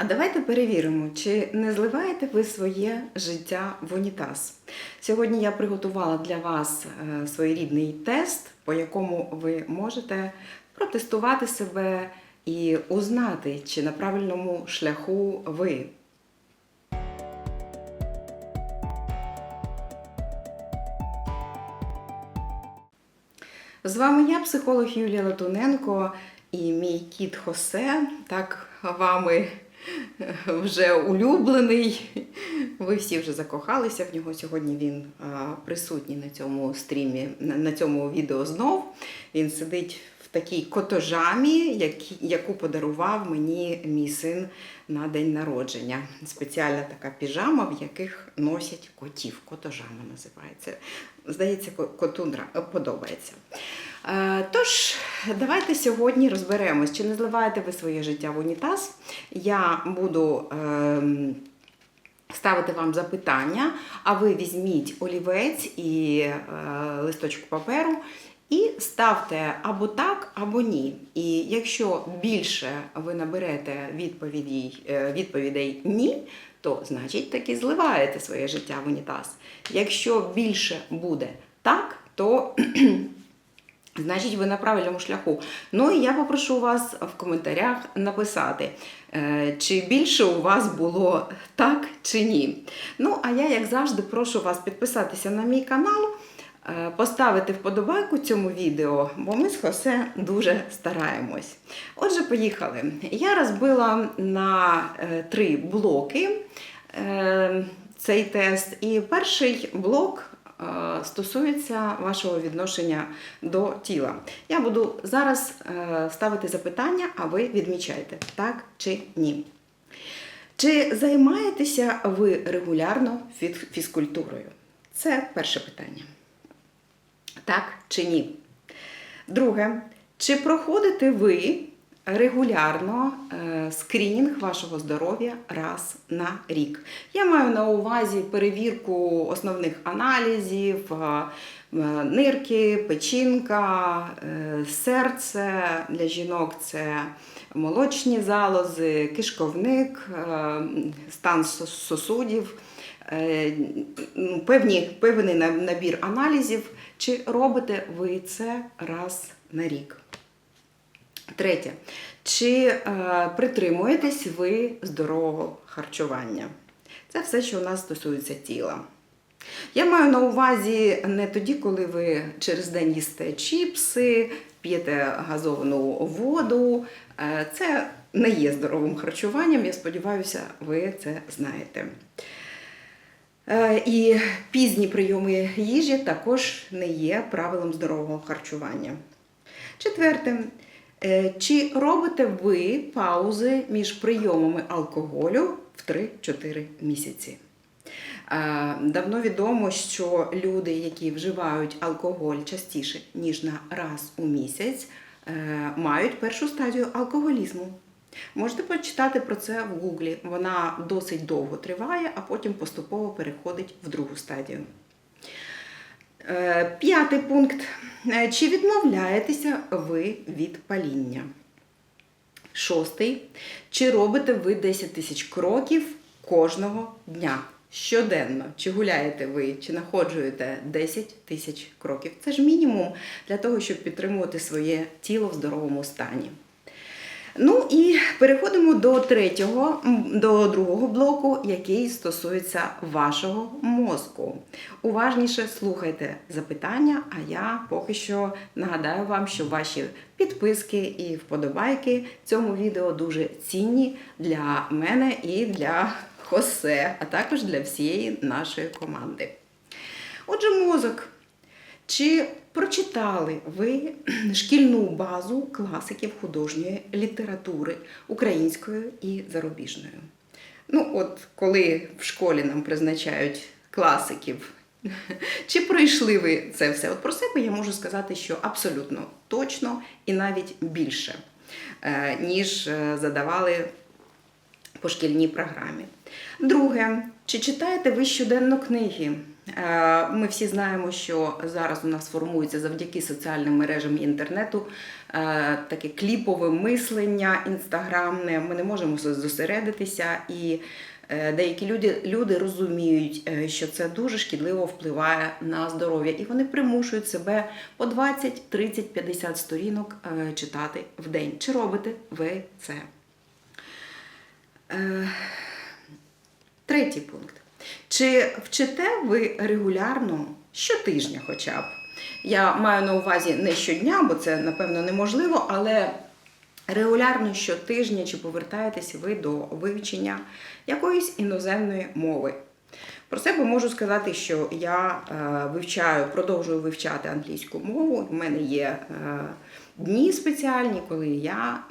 А давайте перевіримо, чи не зливаєте ви своє життя в унітаз. Сьогодні я приготувала для вас е, своєрідний тест, по якому ви можете протестувати себе і узнати, чи на правильному шляху ви. З вами я, психолог Юлія Латуненко і мій кіт Хосе, так вами вже улюблений. Ви всі вже закохалися в нього. Сьогодні він присутній на цьому стрімі, на, цьому відео знов. Він сидить в такій котожамі, яку подарував мені мій син на день народження. Спеціальна така піжама, в яких носять котів. Котожама називається. Здається, ко- коту подобається. Е, Тож, давайте сьогодні розберемось, чи не зливаєте ви своє життя в унітаз. Я буду ем, ставити вам запитання, а ви візьміть олівець і е, листочок паперу і ставте або так, або ні. І якщо більше ви наберете відповідей, е, відповідей ні, то значить таки зливаєте своє життя в унітаз. Якщо більше буде так, то Значить, ви на правильному шляху. Ну і я попрошу вас в коментарях написати, е, чи більше у вас було так чи ні. Ну, а я, як завжди, прошу вас підписатися на мій канал, е, поставити вподобайку цьому відео, бо ми з Хосе дуже стараємось. Отже, поїхали. Я розбила на е, три блоки цей тест. І перший блок стосується вашого відношення до тіла. Я буду зараз е, ставити запитання, а ви відмічайте, так чи ні. Чи займаєтеся ви регулярно фі- фізкультурою? Це перше питання. Так чи ні? Друге, чи проходите ви регулярно е, скринінг вашого здоров'я раз на рік? Я маю на увазі перевірку основних аналізів, е, е, нирки, печінка, серце для жінок це молочні залози, кишковник, стан сос- сосудів. Ну, певні, певний набір аналізів, чи робите ви це раз на рік. Третє. Чи е, притримуєтесь ви здорового харчування? Це все, що у нас стосується тіла. Я маю на увазі не тоді, коли ви через день їсте чіпси, п'єте газовану воду. Е, Це не є здоровим харчуванням. Я сподіваюся, ви це знаєте. Е, І пізні прийоми їжі також не є правилом здорового харчування. Четверте. Е, Чи робите ви паузи між прийомами алкоголю в 3-4 місяці? Е, Давно відомо, що люди, які вживають алкоголь частіше, ніж на раз у місяць, е, мають першу стадію алкоголізму. Можете почитати про це в Гуглі. Вона досить довго триває, а потім поступово переходить в другу стадію. Е, П'ятий пункт. Е, Чи відмовляєтеся ви від паління? Шостий. Чи робите ви 10 тисяч кроків кожного дня? Щоденно, чи гуляєте ви, чи находжуєте 10 тисяч кроків? Це ж мінімум для того, щоб підтримувати своє тіло в здоровому стані. Ну і переходимо до третього, до другого блоку, який стосується вашого мозку. Уважніше слухайте запитання, а я поки що нагадаю вам, що ваші підписки і вподобайки цьому відео дуже цінні для мене і для Хосе, а також для всієї нашої команди. Отже, мозок. Чи прочитали ви шкільну базу класиків художньої літератури українською і зарубіжною? Ну, от коли в школі нам призначають класиків, чи пройшли ви це все? От про себе я можу сказати, що абсолютно точно і навіть більше, е, ніж е, задавали по шкільній програмі. Друге, чи читаєте ви щоденно книги? Е, Ми всі знаємо, що зараз у нас формується завдяки соціальним мережам і інтернету е, таке кліпове мислення інстаграмне. Ми не можемо зосередитися, і е, деякі люди, люди розуміють, що це дуже шкідливо впливає на здоров'я, і вони примушують себе по 20, 30, 50 сторінок читати в день. Чи робите ви це? Третій пункт. Чи вчите ви регулярно щотижня хоча б? Я маю на увазі не щодня, бо це, напевно, неможливо, але регулярно щотижня чи повертаєтесь ви до вивчення якоїсь іноземної мови. Про себе можу сказати, що я е, вивчаю, продовжую вивчати англійську мову. У мене є е, дні спеціальні, коли я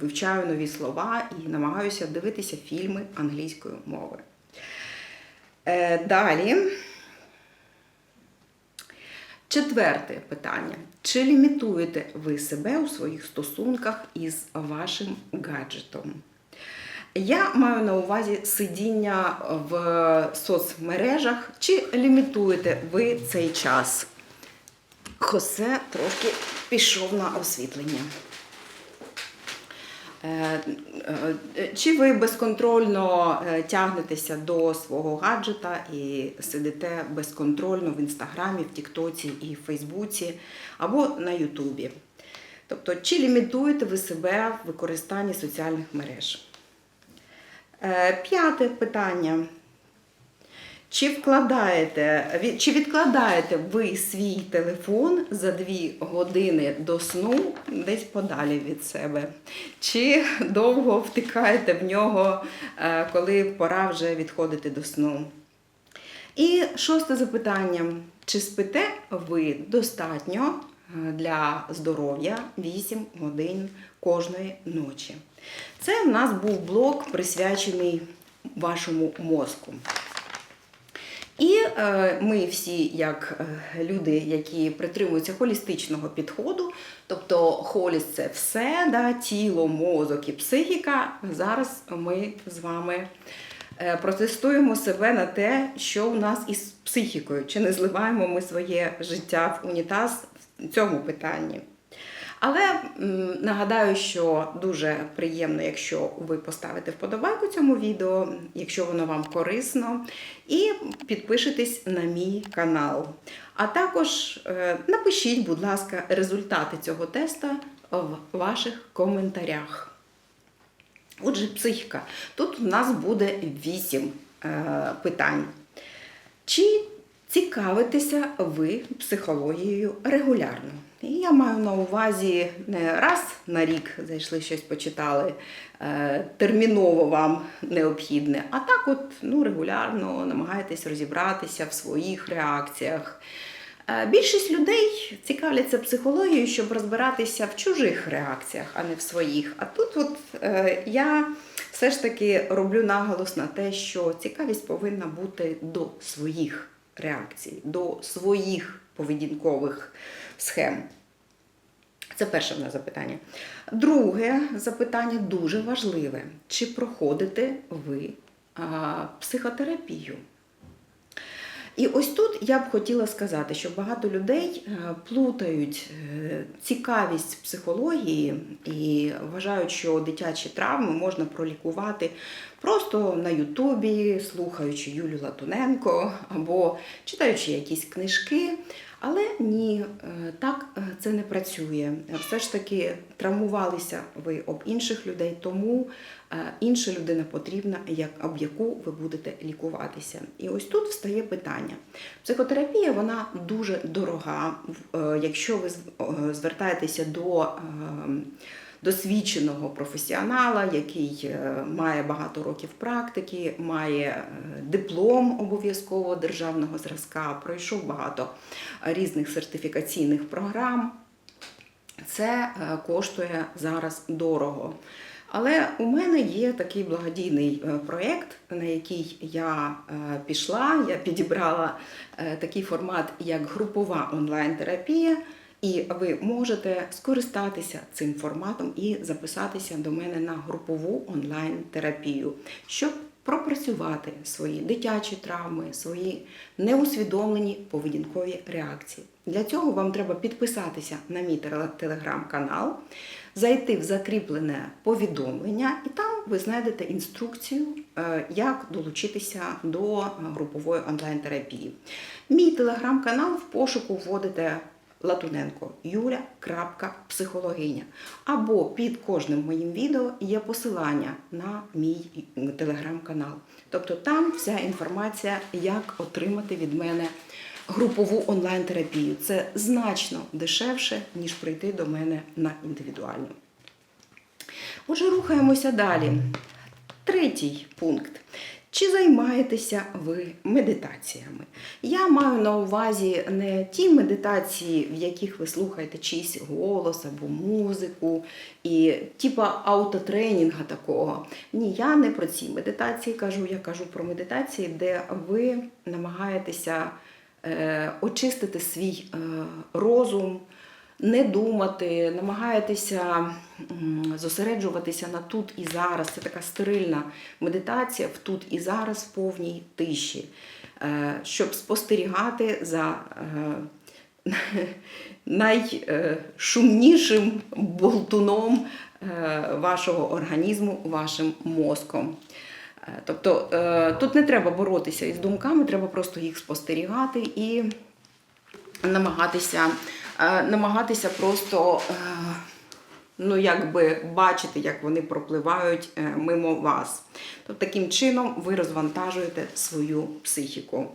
вивчаю нові слова і намагаюся дивитися фільми англійською мовою. Е, Далі. Четверте питання. Чи лімітуєте ви себе у своїх стосунках із вашим гаджетом? Я маю на увазі сидіння в соцмережах. Чи лімітуєте ви цей час? Хосе трошки пішов на освітлення. Е, е, Чи ви безконтрольно е, тягнетеся до свого гаджета і сидите безконтрольно в інстаграмі, в Тіктоці і в Фейсбуці або на Ютубі? Тобто, чи лімітуєте ви себе в використанні соціальних мереж? П'яте питання. Чи вкладаєте, чи відкладаєте ви свій телефон за дві години до сну десь подалі від себе? Чи довго втикаєте в нього, е, коли пора вже відходити до сну? І шосте запитання: чи спите ви достатньо е, для здоров'я 8 годин кожної ночі? Це в нас був блок присвячений вашому мозку. І е, ми всі, як е, люди, які притримуються холістичного підходу, тобто холіст це все, да, тіло, мозок і психіка. Зараз ми з вами е, протестуємо себе на те, що у нас із психікою, чи не зливаємо ми своє життя в унітаз в цьому питанні. Але нагадаю, що дуже приємно, якщо ви поставите вподобайку цьому відео, якщо воно вам корисно, і підпишетесь на мій канал. А також е, напишіть, будь ласка, результати цього теста в ваших коментарях. Отже, психіка. Тут у нас буде вісім е, питань. Чи цікавитеся ви психологією регулярно? І я маю на увазі не раз на рік зайшли щось почитали, е, терміново вам необхідне, а так от ну, регулярно намагаєтесь розібратися в своїх реакціях. Е, Більшість людей цікавляться психологією, щоб розбиратися в чужих реакціях, а не в своїх. А тут от е, я все ж таки роблю наголос на те, що цікавість повинна бути до своїх реакцій, до своїх поведінкових схем. Це перше в нас запитання. Друге запитання дуже важливе. Чи проходите ви а, психотерапію? І ось тут я б хотіла сказати, що багато людей е, плутають е, цікавість психології і вважають, що дитячі травми можна пролікувати просто на Ютубі, слухаючи Юлю Латуненко або читаючи якісь книжки. Але ні, е, так е, це не працює. Все ж таки травмувалися ви об інших людей, тому е, інша людина потрібна, як об яку ви будете лікуватися. І ось тут встає питання. Психотерапія вона дуже дорога. Якщо ви звертаєтеся до е, досвідченого професіонала, який е, має багато років практики, має е, диплом обов'язково державного зразка, пройшов багато різних сертифікаційних програм. Це е, коштує зараз дорого. Але у мене є такий благодійний проєкт, на який я пішла. Я підібрала такий формат, як групова онлайн-терапія. І ви можете скористатися цим форматом і записатися до мене на групову онлайн-терапію, щоб пропрацювати свої дитячі травми, свої неусвідомлені поведінкові реакції. Для цього вам треба підписатися на мій телеграм-канал, зайти в закріплене повідомлення, і там ви знайдете інструкцію, е, як долучитися до групової онлайн-терапії. Мій телеграм-канал в пошуку вводите Латуненко Юля. Психологиня. Або під кожним моїм відео є посилання на мій телеграм-канал. Тобто там вся інформація, як отримати від мене групову онлайн-терапію. Це значно дешевше, ніж прийти до мене на індивідуальну. Отже, рухаємося далі. Третій пункт. Чи займаєтеся ви медитаціями? Я маю на увазі не ті медитації, в яких ви слухаєте чийсь голос або музику, і типа аутотренінга такого. Ні, я не про ці медитації кажу, я кажу про медитації, де ви намагаєтеся е, очистити свій е, розум, не думати, намагаєтеся зосереджуватися на тут і зараз. Це така стерильна медитація в тут і зараз в повній тиші, е, щоб спостерігати за е, найшумнішим болтуном е, вашого організму, вашим мозком. Тобто тут не треба боротися із думками, треба просто їх спостерігати і намагатися, намагатися просто е, ну, якби бачити, як вони пропливають е, мимо вас. Тобто таким чином ви розвантажуєте свою психіку.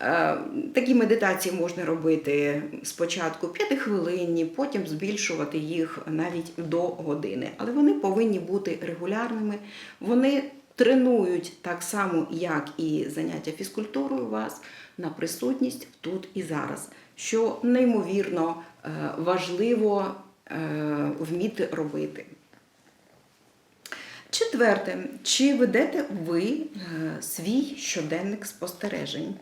Е, Такі медитації можна робити спочатку 5 хвилинні, потім збільшувати їх навіть до години. Але вони повинні бути регулярними. Вони тренують так само, як і заняття фізкультурою вас на присутність тут і зараз, що неймовірно е, важливо е, вміти робити. Четверте, чи ведете ви е, свій щоденник спостережень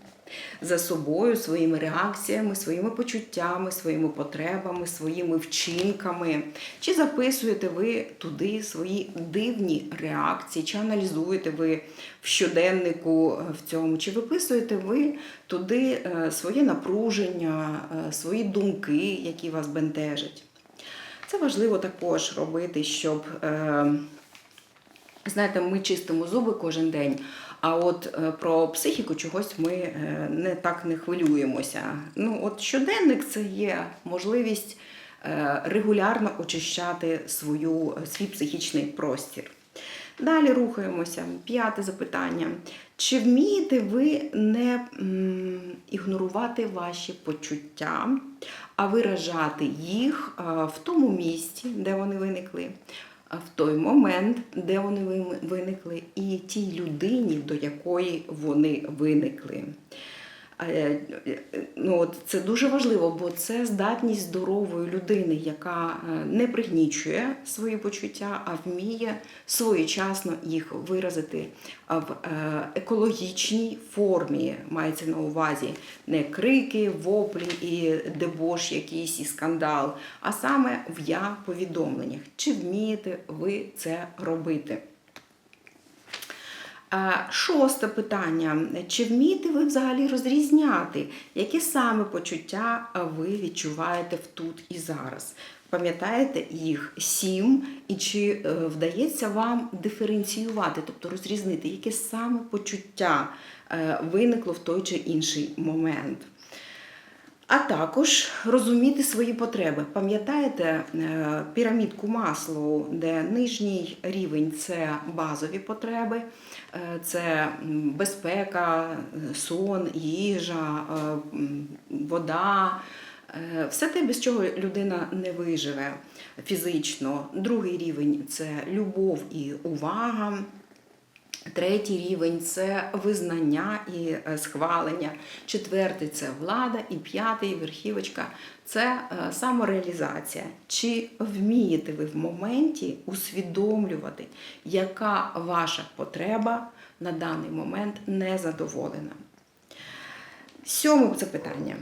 за собою, своїми реакціями, своїми почуттями, своїми потребами, своїми вчинками? Чи записуєте ви туди свої дивні реакції, чи аналізуєте ви в щоденнику е, в цьому, чи виписуєте ви туди е, своє напруження, е, свої думки, які вас бентежать? Це важливо також робити, щоб. Знаєте, ми чистимо зуби кожен день, а от е, про психіку чогось ми е, не так не хвилюємося. Ну, от щоденник це є можливість е, регулярно очищати свою, свій психічний простір. Далі рухаємося. П'яте запитання. Чи вмієте ви не ігнорувати ваші почуття, а виражати їх в тому місці, де вони виникли? В той момент, де вони виникли, і тій людині, до якої вони виникли. Е, е, Ну, от це дуже важливо, бо це здатність здорової людини, яка е, не пригнічує свої почуття, а вміє своєчасно їх виразити в екологічній формі. Мається на увазі не крики, воплі і дебош якийсь і скандал, а саме в я повідомленнях. Чи вмієте ви це робити? Шосте питання. Чи вмієте ви взагалі розрізняти, які саме почуття ви відчуваєте в тут і зараз? Пам'ятаєте їх сім, і чи е, вдається вам диференціювати, тобто розрізнити, яке саме почуття е, виникло в той чи інший момент? А також розуміти свої потреби. Пам'ятаєте е, пірамідку Маслоу, де нижній рівень це базові потреби, е, це безпека, сон, їжа, е, вода. Все те, без чого людина не виживе фізично. Другий рівень це любов і увага. Третій рівень це визнання і е, схвалення. Четвертий це влада, і п'ятий верхівочка це е, самореалізація. Чи вмієте ви в моменті усвідомлювати, яка ваша потреба на даний момент не задоволена? Сьоме запитання.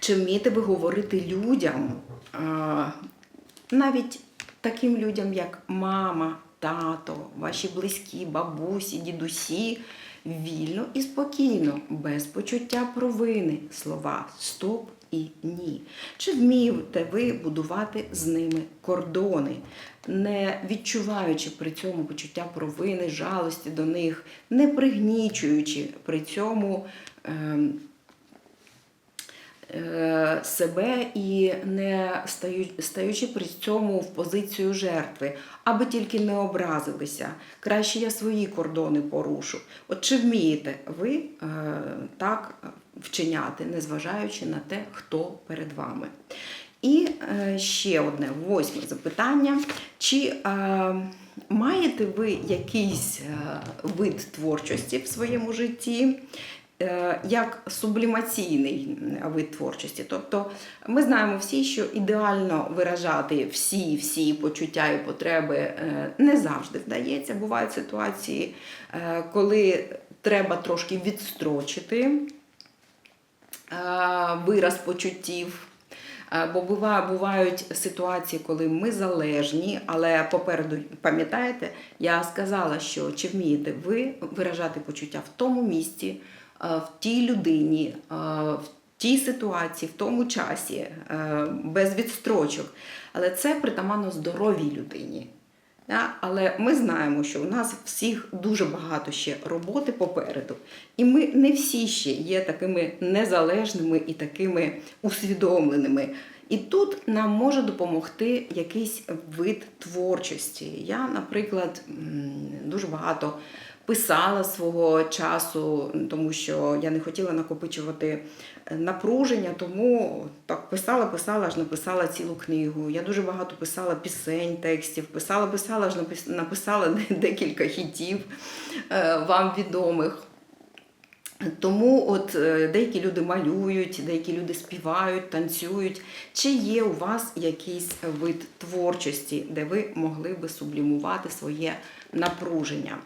Чи вмієте ви говорити людям, навіть таким людям, як мама, тато, ваші близькі, бабусі, дідусі вільно і спокійно, без почуття провини, слова стоп і ні. Чи вмієте ви будувати з ними кордони, не відчуваючи при цьому почуття провини, жалості до них, не пригнічуючи при цьому. е, себе і не стаю, стаючи при цьому в позицію жертви, аби тільки не образилися. Краще я свої кордони порушу. От чи вмієте ви е, так вчиняти, незважаючи на те, хто перед вами? І е, ще одне восьме запитання. Чи е, маєте ви якийсь е, вид творчості в своєму житті? Е, Як сублімаційний вид творчості. Тобто ми знаємо всі, що ідеально виражати всі всі почуття і потреби е, не завжди вдається. Бувають ситуації, е, коли треба трошки відстрочити вираз почуттів. Бо бува- бувають ситуації, коли ми залежні, але попереду пам'ятаєте, я сказала, що чи вмієте ви виражати почуття в тому місці, в тій людині, е, в тій ситуації, в тому часі, е, без відстрочок. Але це притаманно здоровій людині. Але ми знаємо, що у нас всіх дуже багато ще роботи попереду, і ми не всі ще є такими незалежними і такими усвідомленими. І тут нам може допомогти якийсь вид творчості. Я, наприклад, дуже багато писала свого часу, тому що я не хотіла накопичувати е, напруження, тому так писала, писала, аж написала цілу книгу. Я дуже багато писала пісень, текстів, писала, писала, аж напис- написала декілька хітів е, вам відомих. Тому от е, деякі люди малюють, деякі люди співають, танцюють. Чи є у вас якийсь вид творчості, де ви могли би сублімувати своє напруження?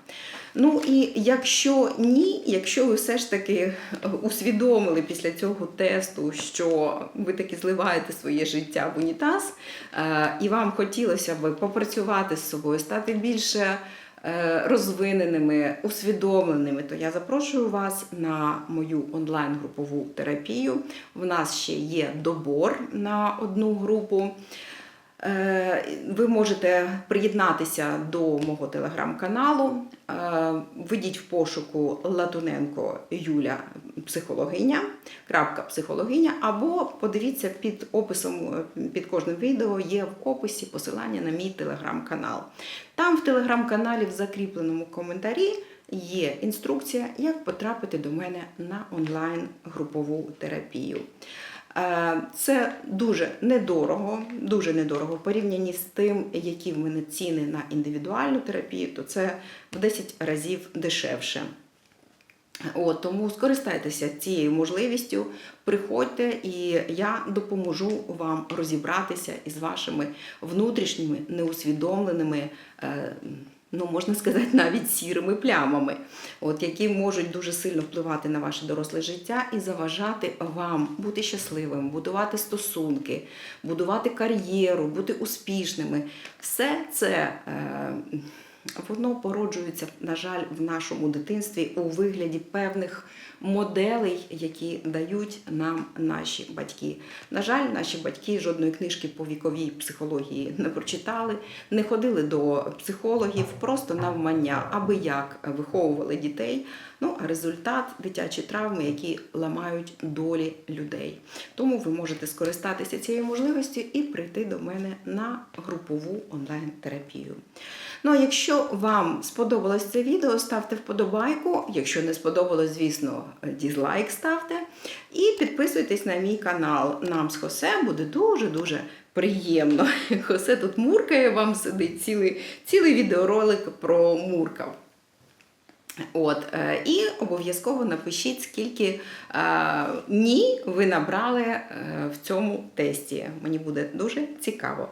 Ну і якщо ні, якщо ви все ж таки усвідомили після цього тесту, що ви таки зливаєте своє життя в унітаз, е, і вам хотілося б попрацювати з собою, стати більше е, розвиненими, усвідомленими, то я запрошую вас на мою онлайн-групову терапію. В нас ще є добор на одну групу. Е, Ви можете приєднатися до мого телеграм-каналу. Е, Введіть в пошуку Латуненко Юля психологиня, крапка психологиня, або подивіться під описом під кожним відео є в описі посилання на мій телеграм-канал. Там в телеграм-каналі в закріпленому коментарі є інструкція, як потрапити до мене на онлайн-групову терапію. Е, Це дуже недорого, дуже недорого в порівнянні з тим, які в мене ціни на індивідуальну терапію, то це в 10 разів дешевше. От, тому скористайтеся цією можливістю, приходьте, і я допоможу вам розібратися із вашими внутрішніми неусвідомленими, е, ну можна сказати, навіть сірими плямами, от, які можуть дуже сильно впливати на ваше доросле життя і заважати вам бути щасливим, будувати стосунки, будувати кар'єру, бути успішними. Все це. Е, Воно породжується, на жаль, в нашому дитинстві у вигляді певних моделей, які дають нам наші батьки. На жаль, наші батьки жодної книжки по віковій психології не прочитали, не ходили до психологів, просто навмання, аби як виховували дітей. Ну, а результат дитячі травми, які ламають долі людей. Тому ви можете скористатися цією можливістю і прийти до мене на групову онлайн-терапію. Ну, а якщо вам сподобалось це відео, ставте вподобайку. Якщо не сподобалось, звісно, дізлайк ставте. І підписуйтесь на мій канал. Нам з Хосе буде дуже-дуже приємно. Хосе тут муркає, вам сидить цілий, цілий відеоролик про муркав. От, е, і обов'язково напишіть, скільки е, ні ви набрали е, в цьому тесті. Мені буде дуже цікаво.